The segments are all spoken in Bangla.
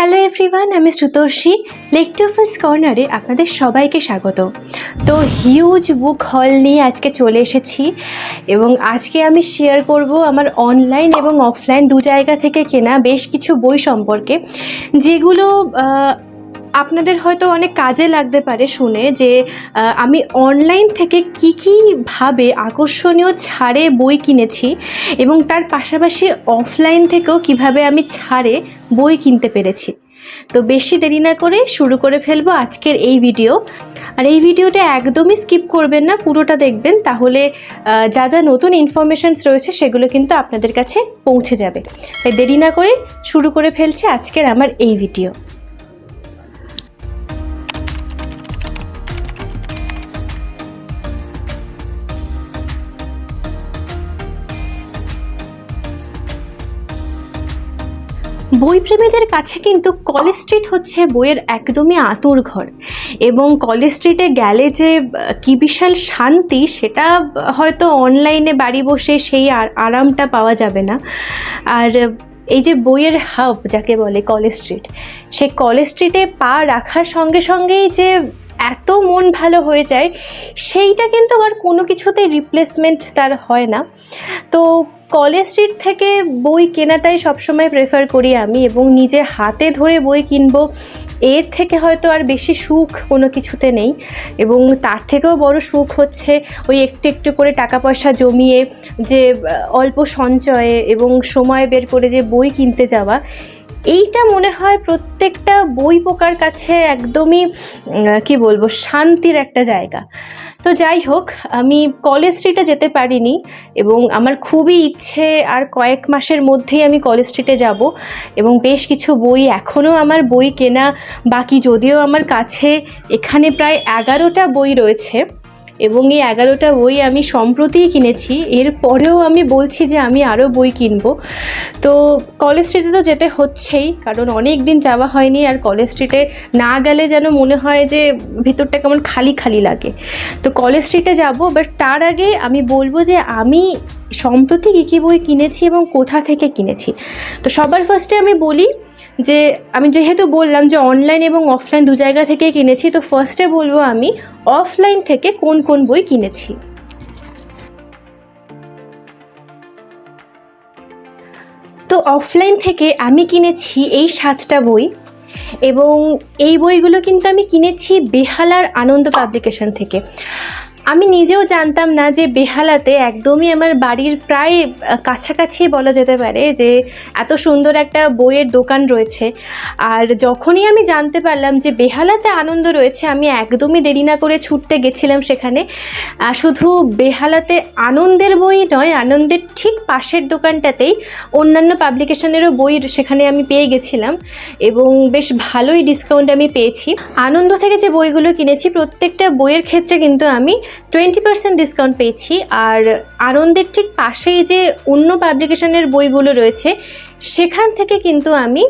হ্যালো এভরিওয়ান আমি সুতর্ষী লেক টু ফিস কর্নারে আপনাদের সবাইকে স্বাগত। তো হিউজ বুক হল নিয়ে আজকে চলে এসেছি এবং আজকে আমি শেয়ার করব আমার অনলাইন এবং অফলাইন দু জায়গা থেকে কেনা বেশ কিছু বই সম্পর্কে, যেগুলো আপনাদের হয়তো অনেক কাজে লাগতে পারে শুনে যে আমি অনলাইন থেকে কি কি ভাবে আকর্ষণীয় ছাড়ে বই কিনেছি এবং তার পাশাপাশি অফলাইন থেকেও কীভাবে আমি ছাড়ে বই কিনতে পেরেছি। তো বেশি দেরি না করে শুরু করে ফেলব আজকের এই ভিডিও। আর এই ভিডিওটা একদমই স্কিপ করবেন না, পুরোটা দেখবেন, তাহলে যা যা নতুন ইনফরমেশনস রয়েছে সেগুলো কিন্তু আপনাদের কাছে পৌঁছে যাবে। তাই দেরি না করে শুরু করে ফেলছে আজকের আমার এই ভিডিও। বইপ্রেমীদের কাছে কিন্তু কলেজ স্ট্রিট হচ্ছে বইয়ের একদমই আতুর ঘর। এবং কলেজ স্ট্রিটে গেলে যে, কি বিশাল শান্তি, সেটা হয়তো অনলাইনে বাড়ি বসে সেই আর- আরামটা পাওয়া যাবে না। আর এই যে বইয়ের হাব, যাকে বলে কলেজ স্ট্রিট, সে কলেজ স্ট্রিটে পা রাখার সঙ্গে সঙ্গেই যে এত মন ভালো হয়ে যায়, সেইটা কিন্তু আর কোনো কিছুতেই রিপ্লেসমেন্ট তার হয় না। তো কলেজ স্ট্রিট থেকে বই কেনাটাই সবসময় প্রেফার করি আমি এবং নিজে হাতে ধরে বই কিনবো, এর থেকে হয়তো আর বেশি সুখ কোনো কিছুতে নেই এবং তার থেকেও বড় সুখ হচ্ছে ওই একটু একটু করে টাকা পয়সা জমিয়ে যে অল্প সঞ্চয়ে এবং সময় বের করে যে বই কিনতে যাওয়া এইটা মনে হয় প্রত্যেকটা বই পোকার কাছে একদমই কি বলব, শান্তির একটা জায়গা। তো যাই হোক, আমি কলেজ স্ট্রিটে যেতে পারিনি এবং আমার খুবই ইচ্ছে আর কয়েক মাসের মধ্যেই আমি কলেজ স্ট্রিটে যাব এবং বেশ কিছু বই এখনও আমার বই কেনা বাকি, যদিও আমার কাছে এখানে প্রায় এগারোটা বই রয়েছে। এবং এই এগারোটা বই আমি সম্প্রতিই কিনেছি। এরপরেও আমি বলছি যে আমি আরও বই কিনবো। তো কলেজ স্ট্রিটে তো যেতে হচ্ছেই, কারণ অনেক দিন যাওয়া হয়নি আর কলেজ স্ট্রিটে না গেলে যেন মনে হয় যে ভিতরটা কেমন খালি খালি লাগে। তো কলেজ স্ট্রিটে যাব বাট তার আগে আমি বলব যে আমি সম্প্রতি কী কী বই কিনেছি এবং কোথা থেকে কিনেছি। তো সবার ফার্স্টে আমি বলি যে, আমি যেহেতু বললাম যে অনলাইন এবং অফলাইন দু জায়গা থেকে কিনেছি, তো ফার্স্টে বলব আমি অফলাইন থেকে কোন কোন বই কিনেছি? তো অফলাইন থেকে আমি কিনেছি এই সাতটা বই এবং এই বইগুলো কিন্তু আমি কিনেছি বেহালার আনন্দ পাবলিকেশন থেকে। আমি নিজেও জানতাম না যে বেহালাতে একদমই আমার বাড়ির প্রায় কাছাকাছি বলা যেতে পারে যে এত সুন্দর একটা বইয়ের দোকান রয়েছে। আর যখনই আমি জানতে পারলাম যে বেহালাতে আনন্দ রয়েছে, আমি একদমই দেরি না করে ছুটতে গেছিলাম সেখানে। শুধু বেহালাতে আনন্দের বই নয়, আনন্দের ঠিক পাশের দোকানটাতেই অন্যান্য পাবলিকেশনেরও বই সেখানে আমি পেয়ে গেছিলাম এবং বেশ ভালোই ডিসকাউন্ট আমি পেয়েছি। আনন্দ থেকে যে বইগুলো কিনেছি, প্রত্যেকটা বইয়ের ক্ষেত্রে কিন্তু আমি টোয়েন্টি পার্সেন্ট ডিসকাউন্ট পেয়েছি। আর আনন্দের ঠিক পাশেই যে অন্য পাবলিকেশনের বইগুলো রয়েছে, সেখান থেকে কিন্তু আমি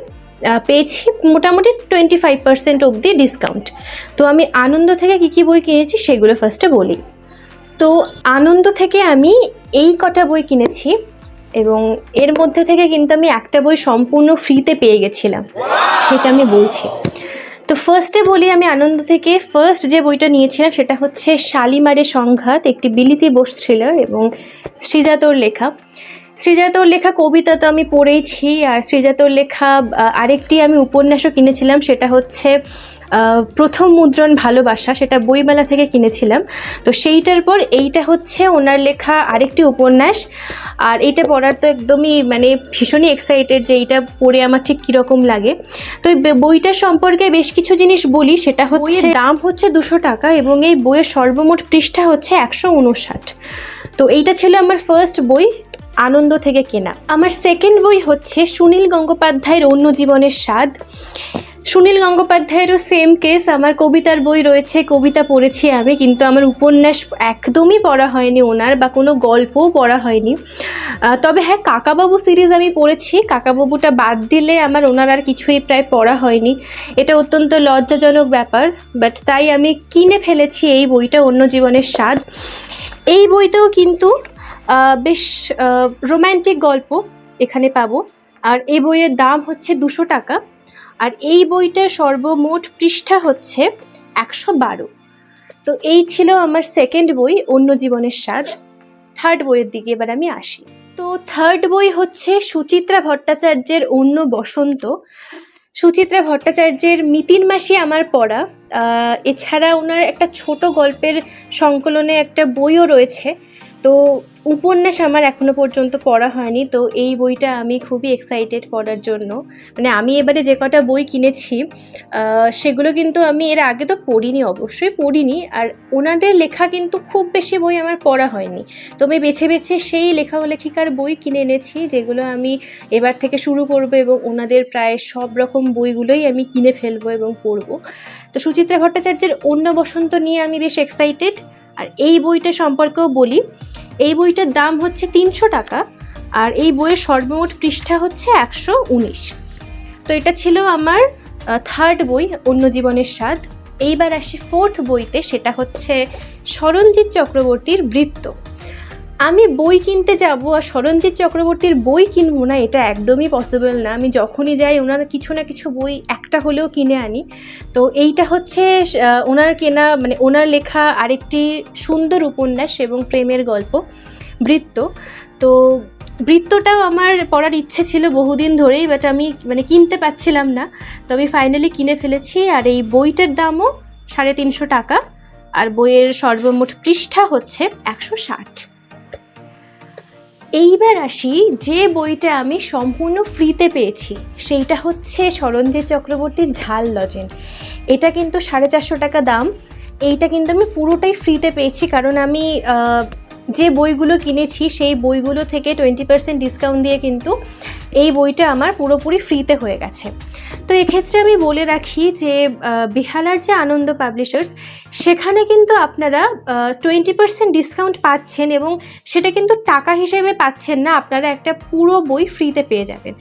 পেয়েছি মোটামুটি টোয়েন্টি ফাইভ পার্সেন্ট অবধি ডিসকাউন্ট তো আমি আনন্দ থেকে কী কী বই কিনেছি সেগুলো ফার্স্টে বলি। তো আনন্দ থেকে আমি এই কটা বই কিনেছি এবং এর মধ্যে থেকে কিন্তু আমি একটা বই সম্পূর্ণ ফ্রিতে পেয়ে গেছিলাম। সেটা আমি বলছি। তো ফার্স্টে বলি আমি আনন্দ থেকে ফার্স্ট যে বইটা নিয়েছিলাম সেটা হচ্ছে শালিমারের সংঘাত, একটি বিলিতি বোস থ্রিলার এবং শ্রীজাতর লেখা। শ্রীজাতর লেখা কবিতা তো আমি পড়েইছি, আর শ্রীজাতর লেখা আরেকটি আমি উপন্যাসও কিনেছিলাম, সেটা হচ্ছে প্রথম মুদ্রণ ভালোবাসা সেটা বইমেলা থেকে কিনেছিলাম। তো সেইটার পর এইটা হচ্ছে ওনার লেখা আরেকটি উপন্যাস। আর এইটা পড়ার তো একদমই মানে ভীষণই এক্সাইটেড যে এইটা পড়ে আমার ঠিক কীরকম লাগে। তো এই বে- বইটার সম্পর্কে বেশ কিছু জিনিস বলি। সেটা হচ্ছে দাম হচ্ছে দুশো টাকা এবং এই বইয়ের সর্বমোট পৃষ্ঠা হচ্ছে একশো উনষাট। তো এইটা ছিল আমার ফার্স্ট বই আনন্দ থেকে কেনা। আমার সেকেন্ড বই হচ্ছে সুনীল গঙ্গোপাধ্যায়ের অন্য জীবনের স্বাদ। সুনীল গঙ্গোপাধ্যায়েরও সেম কেস আমার কবিতার বই রয়েছে, কবিতা পড়েছি আমি, কিন্তু আমার উপন্যাস একদমই পড়া হয়নি ওনার বা কোনো গল্পও পড়া হয়নি। তবে হ্যাঁ কাকাবাবু সিরিজ আমি পড়েছি। কাকাবাবুটা বাদ দিলে আমার ওনার আর কিছুই প্রায় পড়া হয়নি। এটা অত্যন্ত লজ্জাজনক ব্যাপার বাট তাই আমি কিনে ফেলেছি এই বইটা, অন্য জীবনের স্বাদ। এই বইতেও কিন্তু বেশ রোম্যান্টিক গল্প এখানে পাবো। আর এই বইয়ের দাম হচ্ছে দুশো টাকা। আর এই বইটার সর্বমোট পৃষ্ঠা হচ্ছে একশো বারো। তো এই ছিল আমার সেকেন্ড বই, অন্য জীবনের স্বাদ। থার্ড বইয়ের দিকে এবার আমি আসি। তো থার্ড বই হচ্ছে সুচিত্রা ভট্টাচার্যের অন্য বসন্ত। সুচিত্রা ভট্টাচার্যের মিতিন মাসি আমার পড়া। এছাড়া ওনার একটা ছোট গল্পের সংকলনে একটা বইও রয়েছে। তো উপন্যাস আমার এখনও পর্যন্ত পড়া হয়নি, তো এই বইটা আমি খুবই এক্সাইটেড পড়ার জন্য। মানে আমি এবারে যে কটা বই কিনেছি সেগুলো কিন্তু আমি এর আগে তো পড়িনি, অবশ্যই পড়িনি। আর ওনাদের লেখা কিন্তু খুব বেশি বই আমার পড়া হয়নি। তো আমি বেছে বেছে সেই লেখা লেখিকার বই কিনে এনেছি, যেগুলো আমি এবার থেকে শুরু করব এবং ওনাদের প্রায় সব রকম বইগুলোই আমি কিনে ফেলব এবং পড়ব। তো সুচিত্রা ভট্টাচার্যের অন্য বসন্ত নিয়ে আমি বেশ এক্সাইটেড আর এই বইটা সম্পর্কেও বলি, এই বইটার দাম হচ্ছে তিনশো টাকা আর এই বইয়ের সর্বমোট পৃষ্ঠা হচ্ছে একশো উনিশ। তো এটা ছিল আমার থার্ড বই, অন্য জীবনের স্বাদ। এইবার আসি ফোর্থ বইতে, সেটা হচ্ছে স্মরণজিৎ চক্রবর্তীর বৃত্ত। আমি বই কিনতে যাব আর সরঞ্জিৎ চক্রবর্তীর বই কিনবো না, এটা একদমই পসিবল না। আমি যখনই যাই, ওনার কিছু না কিছু বই একটা হলেও কিনে আনি। তো এইটা হচ্ছে ওনার কেনা মানে ওনার লেখা আরেকটি সুন্দর উপন্যাস এবং প্রেমের গল্প, বৃত্ত। তো বৃত্তটাও আমার পড়ার ইচ্ছে ছিল বহুদিন ধরেই বাট আমি মানে কিনতে পাচ্ছিলাম না। তো আমি ফাইনালি কিনে ফেলেছি আর এই বইটার দামও সাড়ে তিনশো টাকা। আর বইয়ের সর্বমোট পৃষ্ঠা হচ্ছে একশো ষাট। এইবার আসি যে বইটা আমি সম্পূর্ণ ফ্রিতে পেয়েছি। সেইটা হচ্ছে সরঞ্জিত চক্রবর্তীর ঝাল লজেন। এটা কিন্তু সাড়ে চারশো টাকা দাম। এইটা কিন্তু আমি পুরোটাই ফ্রিতে পেয়েছি কারণ আমি যে বইগুলো কিনেছি সেই বইগুলো থেকে টোয়েন্টি পার্সেন্ট ডিসকাউন্ট দিয়ে কিন্তু এই বইটা আমার পুরোপুরি ফ্রিতে হয়ে গেছে। তো এক্ষেত্রে আমি বলে রাখি যে বেহালার যে আনন্দ পাবলিশার্স, সেখানে কিন্তু আপনারা টোয়েন্টি পার্সেন্ট ডিসকাউন্ট পাচ্ছেন এবং সেটা কিন্তু টাকা হিসেবে পাচ্ছেন না, আপনারা একটা পুরো বই ফ্রিতে পেয়ে যাবেন।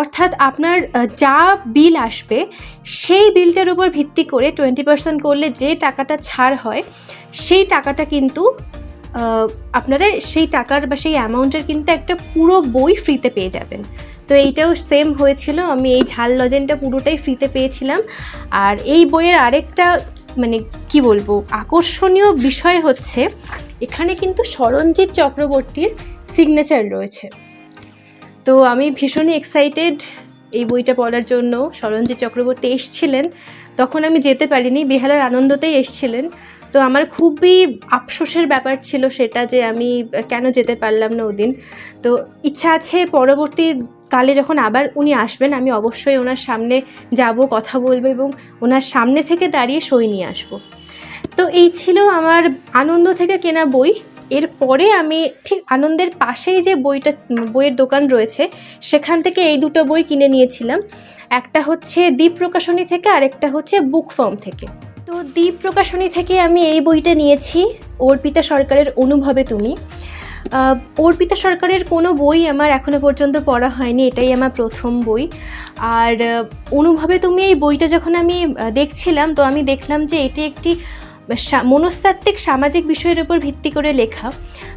অর্থাৎ আপনার যা বিল আসবে, সেই বিলটার উপর ভিত্তি করে টোয়েন্টি পার্সেন্ট করলে যে টাকাটা ছাড় হয়, সেই টাকাটা কিন্তু আপনারা সেই টাকার বা সেই অ্যামাউন্টের কিন্তু একটা পুরো বই ফ্রিতে পেয়ে যাবেন। তো এইটাও সেম হয়েছিল। আমি এই ঝাল লজেনটা পুরোটাই ফ্রিতে পেয়েছিলাম। আর এই বইয়ের আরেকটা মানে কি বলব, আকর্ষণীয় বিষয় হচ্ছে, এখানে কিন্তু সরঞ্জিৎ চক্রবর্তীর সিগনেচার রয়েছে। তো আমি ভীষণই এক্সাইটেড এই বইটা পড়ার জন্য। সরঞ্জিৎ চক্রবর্তী এসছিলেন। তখন আমি যেতে পারিনি, বেহালার আনন্দতেই এসছিলেন। তো আমার খুবই আফসোসের ব্যাপার ছিল সেটা যে আমি কেন যেতে পারলাম না ওদিন। তো ইচ্ছা আছে পরবর্তী কালে যখন আবার উনি আসবেন, আমি অবশ্যই ওনার সামনে যাব, কথা বলব এবং ওনার সামনে থেকে দাঁড়িয়ে সই নিয়ে আসব। তো এই ছিল আমার আনন্দ থেকে কেনা বই। এরপরে আমি ঠিক আনন্দের পাশেই যে বইটা, বইয়ের দোকান রয়েছে, সেখান থেকে এই দুটো বই কিনে নিয়েছিলাম। একটা হচ্ছে দ্বীপ প্রকাশনী থেকে, আরেকটা হচ্ছে বুক ফর্ম থেকে। তো দ্বীপ প্রকাশনী থেকে আমি এই বইটা নিয়েছি। অর্পিতা সরকারের অনুভবে তুমি। অর্পিতা সরকারের কোনো বই আমার এখনও পর্যন্ত পড়া হয়নি, এটাই আমার প্রথম বই। আর অনুভাবে তুমি এই বইটা যখন আমি দেখছিলাম, তো আমি দেখলাম যে এটি একটি মনস্তাত্ত্বিক সামাজিক বিষয়ের উপর ভিত্তি করে লেখা।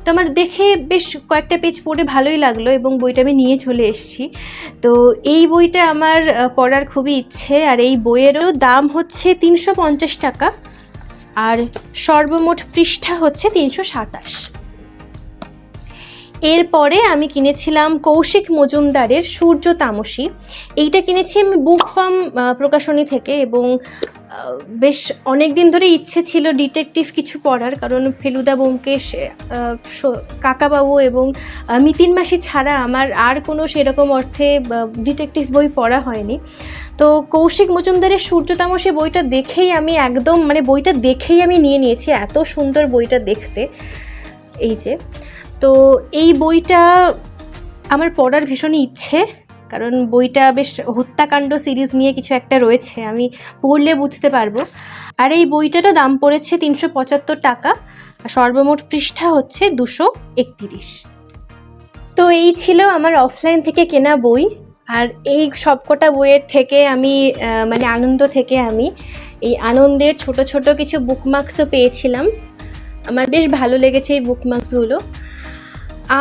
তো আমার দেখে বেশ কয়েকটা পেজ পড়ে ভালোই লাগল এবং বইটা আমি নিয়ে চলে এসেছি। তো এই বইটা আমার পড়ার খুবই ইচ্ছে, আর এই বইয়েরও দাম হচ্ছে তিনশো পঞ্চাশ টাকা, আর সর্বমোট পৃষ্ঠা হচ্ছে তিনশো সাতাশ। এরপরে আমি কিনেছিলাম কৌশিক মজুমদারের সূর্য তামসী। এইটা কিনেছি আমি বুক ফার্ম প্রকাশনী থেকে এবং বেশ অনেক দিন ধরে ইচ্ছে ছিল ডিটেকটিভ কিছু পড়ার, কারণ ফেলুদা ব্যোমকেশ কাকাবাবু এবং মিতিন মাসি ছাড়া আমার আর কোনো সেরকম অর্থে ডিটেকটিভ বই পড়া হয়নি। তো কৌশিক মজুমদারের সূর্য তামসী বইটা দেখেই আমি একদম মানে বইটা দেখেই আমি নিয়ে নিয়েছি, এত সুন্দর বইটা দেখতে। এই যে তো এই বইটা আমার পড়ার ভীষণই ইচ্ছে, কারণ বইটা বেশ হত্যাকাণ্ড সিরিজ নিয়ে কিছু একটা রয়েছে, আমি পড়লে বুঝতে পারব। আর এই বইটারও দাম পড়েছে তিনশো পঁচাত্তর টাকা, আর সর্বমোট পৃষ্ঠা হচ্ছে দুশো একতিরিশ। তো এই ছিল আমার অফলাইন থেকে কেনা বই, আর এই সবকটা বইয়ের থেকে আমি মানে আনন্দ থেকে আমি এই আনন্দের ছোট ছোট কিছু বুকমার্কসও পেয়েছিলাম। আমার বেশ ভালো লেগেছে এই বুকমার্কসগুলো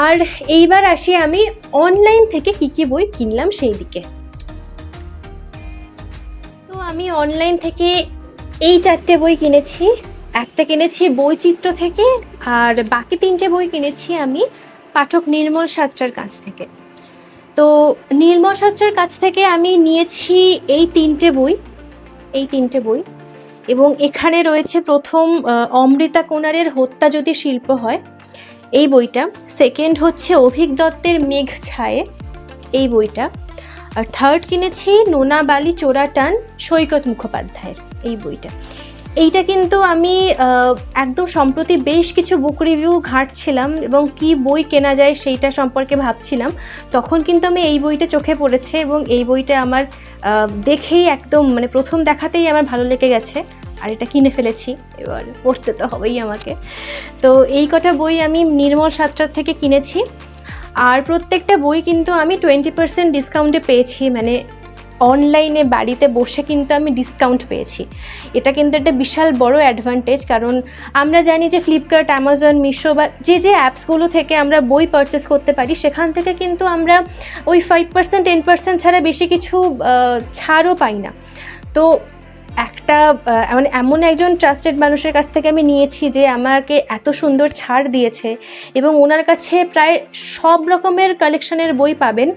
আর এইবার আসি আমি অনলাইন থেকে কী কী বই কিনলাম সেই দিকে। তো আমি অনলাইন থেকে এই চারটে বই কিনেছি, একটা কিনেছি বইচিত্র থেকে আর বাকি তিনটে বই কিনেছি আমি পাঠক নির্মল সাত্রার কাছ থেকে। তো নির্মল সাত্রার কাছ থেকে আমি নিয়েছি এই তিনটে বই, এই তিনটে বই এবং এখানে রয়েছে প্রথম অমৃতা কোনারের হত্যা যদি শিল্প হয় এই বইটা। সেকেন্ড হচ্ছে অভিক দত্তের মেঘ ছায়ে। এই বইটা। আর থার্ড কিনেছি নোনা বালি চোরাটান সৈকত মুখোপাধ্যায়ের। এই বইটা। এইটা কিন্তু আমি একদম সম্প্রতি বেশ কিছু বুক রিভিউ ঘাঁটছিলাম এবং কি বই কেনা যায় সেইটা সম্পর্কে ভাবছিলাম। তখন কিন্তু আমি এই বইটা চোখে পড়েছে এবং এই বইটা আমার দেখেই একদম মানে প্রথম দেখাতেই আমার ভালো লেগে গেছে। আর এটা কিনে ফেলেছি, এবার পড়তে তো হবেই আমাকে। তো এই কটা বই আমি নির্মল সাতটার থেকে কিনেছি। আর প্রত্যেকটা বই কিন্তু আমি টোয়েন্টি পার্সেন্ট ডিসকাউন্টে পেয়েছি মানে অনলাইনে বাড়িতে বসে কিন্তু আমি ডিসকাউন্ট পেয়েছি। এটা কিন্তু একটা বিশাল বড় অ্যাডভান্টেজ কারণ আমরা জানি যে ফ্লিপকার্ট অ্যামাজন মিশো বা যে যে অ্যাপসগুলো থেকে আমরা বই পারচেস করতে পারি, সেখান থেকে কিন্তু আমরা ওই ফাইভ পার্সেন্ট টেন পার্সেন্ট ছাড়া বেশি কিছু ছাড়ও পাই না। তো একটা মানে এমন একজন ট্রাস্টেড মানুষের কাছ থেকে আমি নিয়েছি যে আমাকে এত সুন্দর ছাড় দিয়েছে এবং ওনার কাছে প্রায় সব রকমের কালেকশনের বই পাবেন।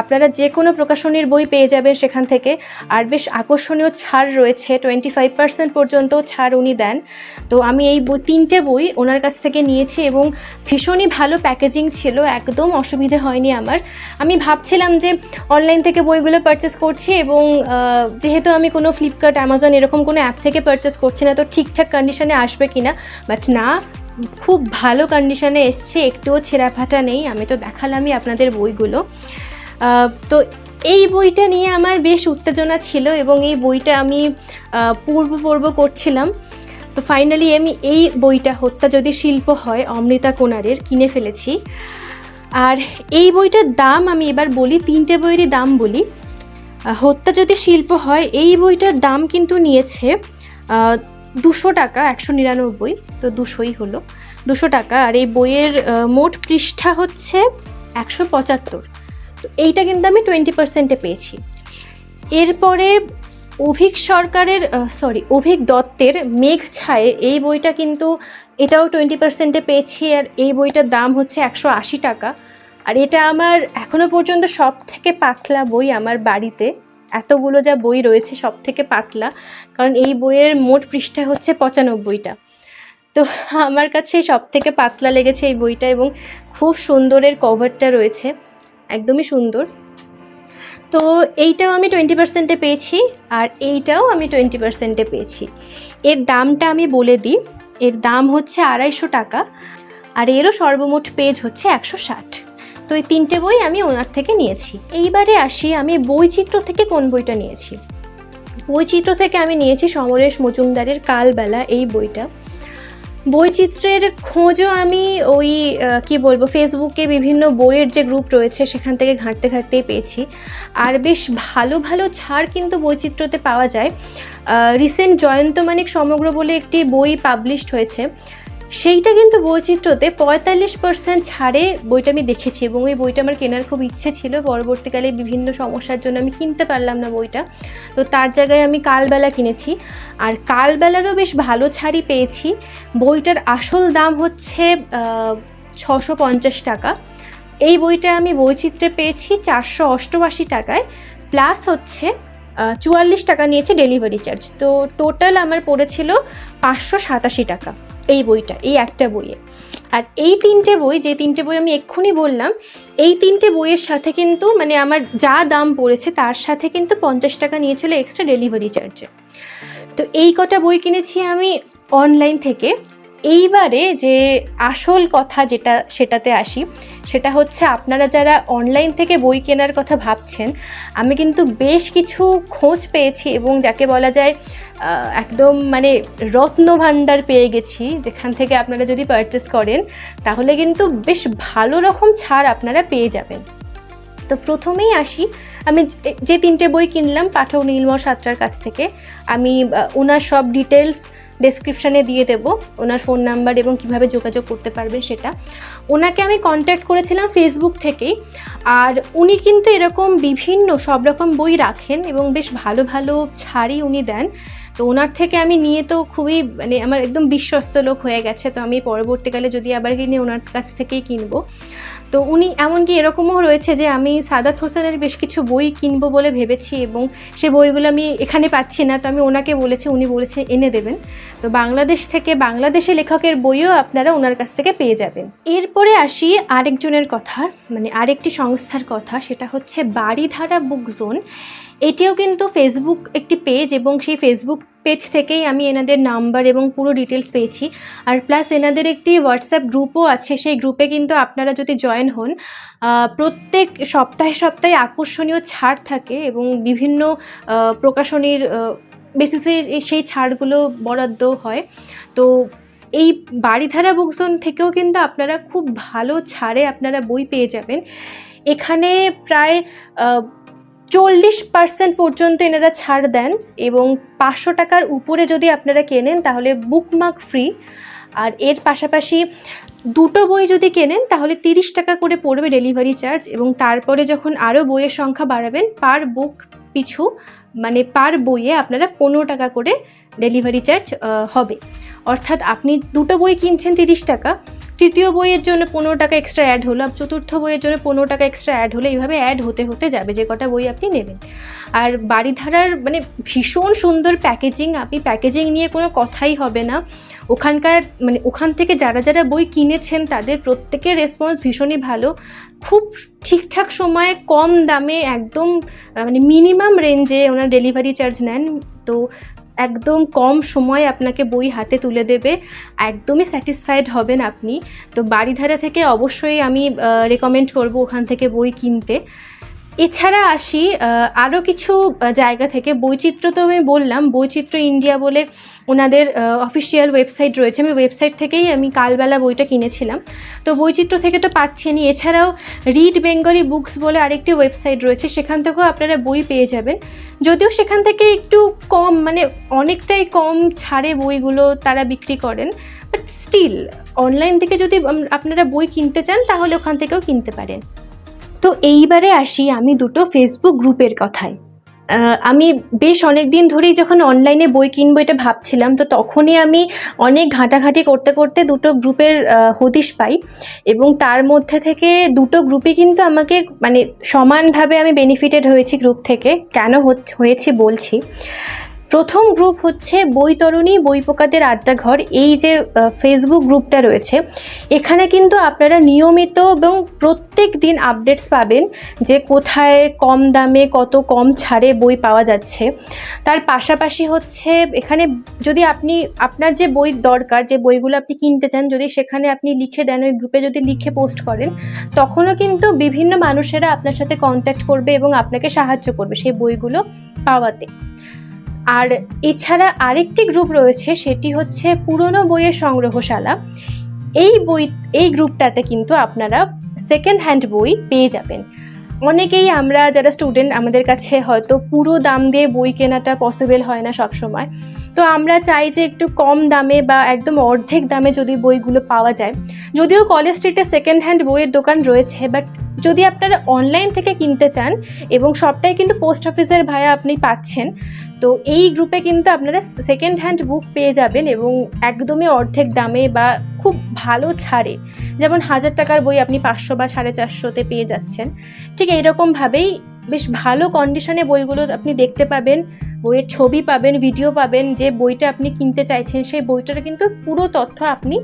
আপনারা যে কোনো প্রকাশনীর বই পেয়ে যাবেন সেখান থেকে। আর বেশ আকর্ষণীয় ছাড় রয়েছে টোয়েন্টি ফাইভ পার্সেন্ট পর্যন্ত ছাড় উনি দেন। তো আমি এই বই, তিনটে বই ওনার কাছ থেকে নিয়েছি এবং ভীষণই ভালো প্যাকেজিং ছিল, একদম অসুবিধে হয়নি আমার। আমি ভাবছিলাম যে অনলাইন থেকে বইগুলো পারচেস করছি এবং যেহেতু আমি কোনো ফ্লিপকার্ট অ্যামাজন এরকম কোনো অ্যাপ থেকে পারচেস করছি না, তো ঠিকঠাক কন্ডিশনে আসবে কিনা? বাট না খুব ভালো কন্ডিশনে এসছে একটুও ছেঁড়া ফাটা নেই আমি তো দেখালামই আপনাদের বইগুলো। তো এই বইটা নিয়ে আমার বেশ উত্তেজনা ছিল এবং এই বইটা আমি আহ, পড়ব পড়ব করছিলাম। তো ফাইনালি আমি এই বইটা হত্যা যদি শিল্প হয় অমৃতা কোনারের কিনে ফেলেছি। আর এই বইটার দাম আমি এবার বলি তিনটে বইয়েরই দাম বলি। হত্যা যদি শিল্প হয় এই বইটার দাম কিন্তু নিয়েছে দুশো টাকা, একশো নিরানব্বই, তো দুশোই হলো। দুশো টাকা, আর এই বইয়ের মোট পৃষ্ঠা হচ্ছে একশো পঁচাত্তর। তো এইটা কিন্তু আমি টোয়েন্টি পার্সেন্টে পেয়েছি। এরপরে অভিক সরকারের সরি অভিক দত্তের মেঘ ছায়ে এই বইটা কিন্তু এটাও টোয়েন্টি পার্সেন্টে পেয়েছি, আর এই বইটার দাম হচ্ছে একশো আশি টাকা। আর এটা আমার এখনও পর্যন্ত সব থেকে পাতলা বই আমার বাড়িতে। এতগুলো যা বই রয়েছে সব থেকে পাতলা, কারণ এই বইয়ের মোট পৃষ্ঠা হচ্ছে পঁচানব্বইটা। তো আমার কাছে সব থেকে পাতলা লেগেছে এই বইটা এবং খুব সুন্দরের কভারটা রয়েছে, একদমই সুন্দর। তো এইটাও আমি টোয়েন্টি পার্সেন্টে পেয়েছি আর এইটাও আমি টোয়েন্টি পার্সেন্টে পেয়েছি। এর দামটা আমি বলে দিই, এর দাম হচ্ছে আড়াইশো টাকা আর এরও সর্বমোট পেজ হচ্ছে একশো ষাট। তো এই তিনটে বই আমি ওনার থেকে নিয়েছি। এইবারে আসি, আমি বইচিত্র থেকে কোন বইটা নিয়েছি? বইচিত্র থেকে আমি নিয়েছি সমরেশ মজুমদারের কালবেলা এই বইটা। বইচিত্রের খোঁজও আমি ওই কি বলব, ফেসবুকে বিভিন্ন বইয়ের যে গ্রুপ রয়েছে, সেখান থেকে ঘাঁটতে ঘাঁটতেই পেয়েছি। আর বেশ ভালো ভালো ছাড় কিন্তু বইচিত্রতে পাওয়া যায়। রিসেন্ট জয়ন্ত মানিক সমগ্র বলে একটি বই পাবলিশড হয়েছে। সেইটা কিন্তু বৈচিত্র্যতে পঁয়তাল্লিশ পার্সেন্ট ছাড়ে বইটা আমি দেখেছি এবং ওই বইটা আমার কেনার খুব ইচ্ছে ছিল। পরবর্তীকালে বিভিন্ন সমস্যার জন্য আমি কিনতে পারলাম না বইটা। তো তার জায়গায় আমি কালবেলা কিনেছি। আর কালবেলারও বেশ ভালো ছাড়ই পেয়েছি। বইটার আসল দাম হচ্ছে ছশো পঞ্চাশ টাকা। এই বইটা আমি বইচিত্রে পেয়েছি চারশো অষ্টআশি টাকায়। প্লাস হচ্ছে চুয়াল্লিশ টাকা নিয়েছে ডেলিভারি চার্জ। তো টোটাল আমার পড়েছিল পাঁচশো সাতাশি টাকা। এই বইটা, এই একটা বইয়ে। আর এই তিনটে বই, যে তিনটে বই আমি এক্ষুনি বললাম, এই তিনটে বইয়ের সাথে কিন্তু মানে আমার যা দাম পড়েছে তার সাথে কিন্তু পঞ্চাশ টাকা নিয়েছিল এক্সট্রা ডেলিভারি চার্জে তো এই কটা বই কিনেছি আমি অনলাইন থেকে। এইবারে যে আসল কথা যেটা, সেটাতে আসি সেটা হচ্ছে আপনারা যারা অনলাইন থেকে বই কেনার কথা ভাবছেন, আমি কিন্তু বেশ কিছু খোঁজ পেয়েছি এবং যাকে বলা যায় একদম মানে রত্ন ভাণ্ডার পেয়ে গেছি, যেখান থেকে আপনারা যদি পারচেস করেন, তাহলে কিন্তু বেশ ভালো রকম ছাড় আপনারা পেয়ে যাবেন। তো প্রথমেই আসি, আমি যে- তিনটে বই কিনলাম, পাঠক নীলমর সাতটার কাছ থেকে, আমি ওনার সব ডিটেলস ডেসক্রিপশানে দিয়ে দেব ওনার ফোন নাম্বার এবং কীভাবে যোগাযোগ করতে পারবেন সেটা। ওনাকে আমি কন্ট্যাক্ট করেছিলাম ফেসবুক থেকেই, আর উনি কিন্তু এরকম বিভিন্ন সব রকম বই রাখেন এবং বেশ ভালো ভালো ছাড়ই উনি দেন। তো ওনার থেকে আমি নিয়ে তো খুবই মানে আমার একদম বিশ্বস্ত লোক হয়ে গেছে, তো আমি পরবর্তীকালে যদি আবার কিনে, ওনার কাছ থেকেই কিনবো। তো উনি এমনকি এরকমও রয়েছে যে আমি সাদাত হোসেনের বেশ কিছু বই কিনবো বলে ভেবেছি এবং সে বইগুলো আমি এখানে পাচ্ছি না, তো আমি ওনাকে বলেছি, উনি বলেছে এনে দেবেন। তো বাংলাদেশ থেকে বাংলাদেশে লেখকের বইও আপনারা ওনার কাছ থেকে পেয়ে যাবেন। এরপরে আসি আরেকজনের কথা মানে আরেকটি সংস্থার কথা, সেটা হচ্ছে বাড়িধারা বুক জোন। এটিও কিন্তু ফেসবুক একটি পেজ এবং সেই ফেসবুক পেজ থেকেই আমি এনাদের নাম্বার এবং পুরো ডিটেলস পেয়েছি। আর প্লাস এনাদের একটি হোয়াটসঅ্যাপ গ্রুপও আছে, সেই গ্রুপে কিন্তু আপনারা যদি জয়েন হন প্রত্যেক সপ্তাহে সপ্তাহে আকর্ষণীয় ছাড় থাকে এবং বিভিন্ন প্রকাশনীর বেসিসে সেই ছাড়গুলো বরাদ্দ হয়। তো এই বাড়িধারা বুকজোন থেকেও কিন্তু আপনারা খুব ভালো ছাড়ে আপনারা বই পেয়ে যাবেন। এখানে প্রায় চল্লিশ পার্সেন্ট পর্যন্ত এনারা ছাড় দেন এবং পাঁচশো টাকার উপরে যদি আপনারা কেনেন, তাহলে বুকমার্ক ফ্রি আর এর পাশাপাশি দুটো বই যদি কেনেন, তাহলে তিরিশ টাকা করে পড়বে ডেলিভারি চার্জ এবং তারপরে যখন আরও বইয়ের সংখ্যা বাড়াবেন পার বুক পিছু মানে পার বইয়ে আপনারা পনেরো টাকা করে ডেলিভারি চার্জ হবে। অর্থাৎ আপনি দুটো বই কিনছেন তিরিশ টাকা, তৃতীয় বইয়ের জন্য পনেরো টাকা এক্সট্রা অ্যাড হলো, আর চতুর্থ বইয়ের জন্য পনেরো টাকা এক্সট্রা অ্যাড হলো এইভাবে অ্যাড হতে হতে যাবে, যে কটা বই আপনি নেবেন। আর বাড়িধারার মানে ভীষণ সুন্দর প্যাকেজিং আপনি প্যাকেজিং নিয়ে কোনো কথাই হবে না। ওখানকার মানে ওখান থেকে যারা যারা বই কিনেছেন, তাদের প্রত্যেকের রেসপন্স ভীষণই ভালো। খুব ঠিকঠাক সময়ে কম দামে একদম মানে মিনিমাম রেঞ্জে ওনার ডেলিভারি চার্জ নেন। তো একদম কম সময়ে আপনাকে বই হাতে তুলে দেবে। একদমই স্যাটিসফাইড হবেন আপনি। তো বাড়িধারা থেকে অবশ্যই আমি রেকমেন্ড করব ওখান থেকে বই কিনতে। এছাড়া আসি আরও কিছু জায়গা থেকে বৈচিত্র্য তো আমি বললাম, বৈচিত্র্য ইন্ডিয়া বলে ওনাদের অফিসিয়াল ওয়েবসাইট রয়েছে। আমি ওয়েবসাইট থেকেই আমি কালবেলা বইটা কিনেছিলাম। তো বৈচিত্র্য থেকে তো পাচ্ছেনই। এছাড়াও রিড বেঙ্গলি বুকস বলে আরেকটি ওয়েবসাইট রয়েছে, সেখান থেকেও আপনারা বই পেয়ে যাবেন। যদিও সেখান থেকে একটু কম মানে অনেকটাই কম ছাড়ে বইগুলো তারা বিক্রি করেন। বাট স্টিল অনলাইন থেকে যদি আপনারা বই কিনতে চান, তাহলে ওখান থেকেও কিনতে পারেন। তো এইবারে আসি আমি দুটো ফেসবুক গ্রুপের কথায়। আমি বেশ অনেক দিন ধরেই যখন অনলাইনে বই কিনবো এটা ভাবছিলাম, তো তখনই আমি অনেক ঘাঁটাঘাঁটি করতে করতে দুটো গ্রুপের হদিশ পাই এবং তার মধ্যে থেকে দুটো গ্রুপে কিন্তু আমাকে মানে সমানভাবে আমি বেনিফিটেড হয়েছি গ্রুপ থেকে। কেন হয়েছি বলছি। প্রথম গ্রুপ হচ্ছে বৈতরণী বই পোকাদের আড্ডাঘর। এই যে ফেসবুক গ্রুপটা রয়েছে, এখানে কিন্তু আপনারা নিয়মিত এবং প্রত্যেক দিন আপডেটস পাবেন যে কোথায় কম দামে কত কম ছাড়ে বই পাওয়া যাচ্ছে। তার পাশাপাশি হচ্ছে, এখানে যদি আপনি, আপনার যে বই দরকার, যে বইগুলো আপনি কিনতে চান, যদি সেখানে আপনি লিখে দেন, ওই গ্রুপে যদি লিখে পোস্ট করেন, তখনও কিন্তু বিভিন্ন মানুষেরা আপনার সাথে কন্ট্যাক্ট করবে এবং আপনাকে সাহায্য করবে সেই বইগুলো পাওয়াতে। আর এছাড়া আরেকটি গ্রুপ রয়েছে, সেটি হচ্ছে পুরনো বইয়ের সংগ্রহশালা। এই বই, এই গ্রুপটাতে কিন্তু আপনারা সেকেন্ড হ্যান্ড বই পেয়ে যাবেন। অনেকেই আমরা যারা স্টুডেন্ট আমাদের কাছে হয়তো পুরো দাম দিয়ে বই কেনাটা পসিবল হয় না সব সময় তো আমরা চাই যে একটু কম দামে বা একদম অর্ধেক দামে যদি বইগুলো পাওয়া যায়। যদিও কলেজ স্ট্রিটে সেকেন্ড হ্যান্ড বইয়ের দোকান রয়েছে বাট যদি আপনারা অনলাইন থেকে কিনতে চান এবং সবটাই কিন্তু পোস্ট অফিসের ভায়া আপনি পাচ্ছেন তো এই গ্রুপে কিন্তু আপনারা সেকেন্ড হ্যান্ড বুক পেয়ে যাবেন এবং একদমই অর্ধেক দামে বা খুব ভালো ছাড়ে। যেমন হাজার টাকার বই আপনি পাঁচশো বা সাড়ে চারশোতে পেয়ে যাচ্ছেন। ঠিক এইরকমভাবেই বেশ ভালো কন্ডিশনে বইগুলো আপনি দেখতে পাবেন, বইয়ের ছবি পাবেন ভিডিও পাবেন, যে বইটা আপনি কিনতে চাইছেন সেই বইটার কিন্তু পুরো তথ্য আপনি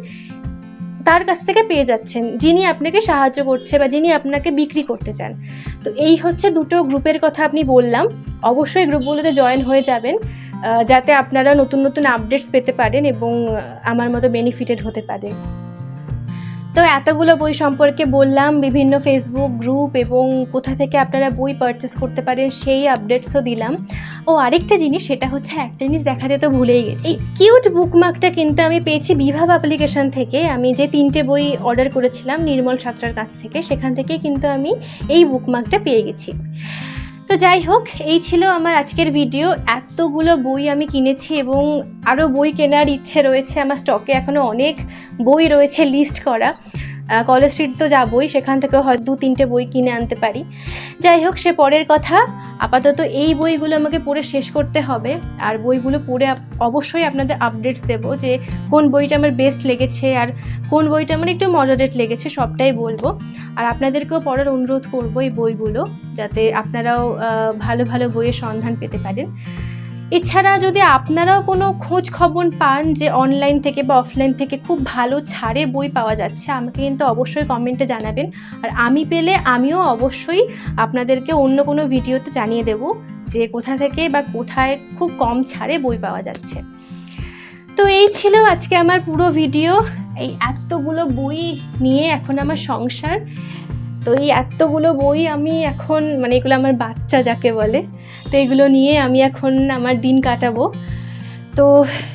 তার কাছ থেকে পেয়ে যাচ্ছেন, যিনি আপনাকে সাহায্য করছে বা যিনি আপনাকে বিক্রি করতে চান। তো এই হচ্ছে দুটো গ্রুপের কথা আপনি বললাম। অবশ্যই গ্রুপগুলোতে জয়েন হয়ে যাবেন যাতে আপনারা নতুন নতুন আপডেটস পেতে পারেন এবং আমার মতো বেনিফিটেড হতে পারেন তো এতগুলো বই সম্পর্কে বললাম, বিভিন্ন ফেসবুক গ্রুপ এবং কোথা থেকে আপনারা বই পারচেস করতে পারেন সেই আপডেটসও দিলাম। ও আরেকটা জিনিস, সেটা হচ্ছে একটা জিনিস দেখাতে তো ভুলেই গেছি। কিউট বুকমার্কটা কিন্তু আমি পেয়েছি বিভাব অ্যাপ্লিকেশন থেকে। আমি যে তিনটে বই অর্ডার করেছিলাম নির্মল সাঁতরার কাছ থেকে, সেখান থেকে কিন্তু আমি এই বুকমার্কটা পেয়ে গেছি। তো যাই হোক, এই ছিল আমার আজকের ভিডিও এতগুলো বই আমি কিনেছি এবং আরও বই কেনার ইচ্ছে রয়েছে। আমার স্টকে এখনও অনেক বই রয়েছে লিস্ট করা। কলেজ স্ট্রিট তো যাবই, সেখান থেকেও হয়তো দু, তিনটে বই কিনে আনতে পারি। যাই হোক, সে পরের কথা। আপাতত এই বইগুলো আমাকে পড়ে শেষ করতে হবে। আর বইগুলো পড়ে অবশ্যই আপনাদের আপডেটস দেবো যে কোন বইটা আমার বেস্ট লেগেছে আর কোন বইটা আমার একটু মডারেট লেগেছে, সবটাই বলব। আর আপনাদেরকেও পড়ার অনুরোধ করব এই বইগুলো, যাতে আপনারাও ভালো ভালো বইয়ের সন্ধান পেতে পারেন। এছাড়া যদি আপনারাও কোনো খোঁজ খবর পান যে অনলাইন থেকে বা অফলাইন থেকে খুব ভালো ছাড়ে বই পাওয়া যাচ্ছে, আমাকে কিন্তু অবশ্যই কমেন্টে জানাবেন। আর আমি পেলে আমিও অবশ্যই আপনাদেরকে অন্য কোনো ভিডিওতে জানিয়ে দেব যে কোথা থেকে বা কোথায় খুব কম ছাড়ে বই পাওয়া যাচ্ছে। তো এই ছিল আজকে আমার পুরো ভিডিও এই এতগুলো বই নিয়ে এখন আমার সংসার। তো এই এতগুলো বই আমি এখন মানে এগুলো আমার বাচ্চা যাকে বলে, তো এগুলো নিয়ে আমি এখন আমার দিন কাটাবো। তো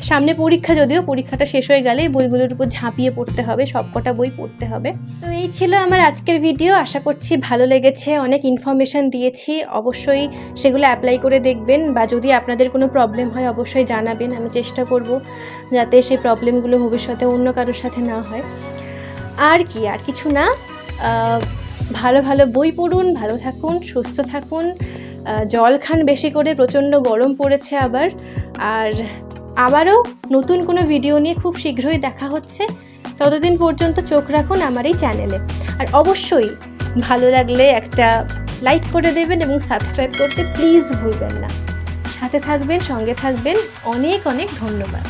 সামনে পরীক্ষা যদিও, পরীক্ষাটা শেষ হয়ে গেলে বইগুলোর উপর ঝাঁপিয়ে পড়তে হবে, সবকটা বই পড়তে হবে। তো এই ছিল আমার আজকের ভিডিও, আশা করছি ভালো লেগেছে, অনেক ইনফরমেশান দিয়েছি। অবশ্যই সেগুলো অ্যাপ্লাই করে দেখবেন বা যদি আপনাদের কোনো প্রবলেম হয়, অবশ্যই জানাবেন, আমি চেষ্টা করব যাতে সেই প্রবলেমগুলো ভবিষ্যতে অন্য কারোর সাথে না হয়। আর কি, আর কিছু না ভালো ভালো বই পড়ুন, ভালো থাকুন, সুস্থ থাকুন। জল খান বেশি করে, প্রচণ্ড গরম পড়েছে আবার। আর আবারও নতুন কোনো ভিডিও নিয়ে খুব শীঘ্রই দেখা হচ্ছে। ততদিন পর্যন্ত চোখ রাখুন আমার এই চ্যানেলে আর অবশ্যই ভালো লাগলে একটা লাইক করে দেবেন এবং সাবস্ক্রাইব করতে প্লিজ ভুলবেন না। সাথে থাকবেন, সঙ্গে থাকবেন। অনেক অনেক ধন্যবাদ।